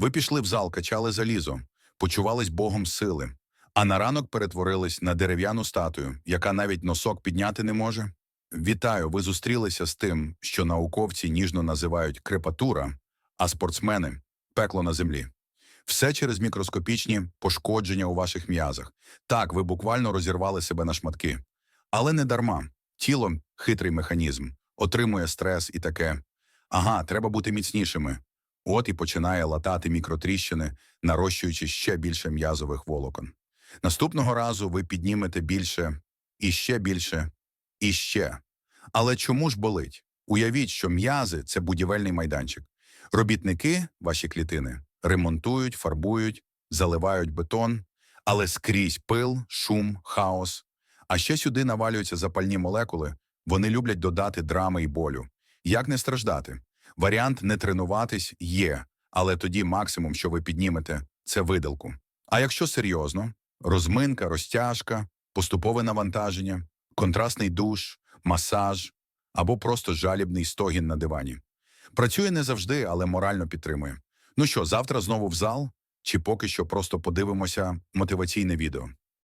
Ви пішли в зал, качали залізо, почувались богом сили, а на ранок перетворились на дерев'яну статую, яка навіть носок підняти не може. Вітаю, ви зустрілися з тим, що науковці ніжно називають крепатура, а спортсмени пекло на землі. Все через мікроскопічні пошкодження у ваших м'язах. Так, ви буквально розірвали себе на шматки. Але не дарма. Тіло хитрий механізм, отримує стрес і таке. Ага, треба бути міцнішими. От і починає латати мікротріщини, нарощуючи ще більше м'язових волокон. Наступного разу ви піднімете більше, і ще більше, і ще. Але чому ж болить? Уявіть, що м'язи це будівельний майданчик. Робітники, ваші клітини, ремонтують, фарбують, заливають бетон, але скрізь пил, шум, хаос. А ще сюди навалюються запальні молекули. Вони люблять додати драми і болю. Як не страждати? Варіант не тренуватись є, але тоді максимум, що ви піднімете, це видалку. А якщо серйозно, розминка, розтяжка, поступове навантаження, контрастний душ, масаж або просто жалібний стогін на дивані. Працює не завжди, але морально підтримує. Ну що, завтра знову в зал? Чи поки що просто подивимося мотиваційне відео?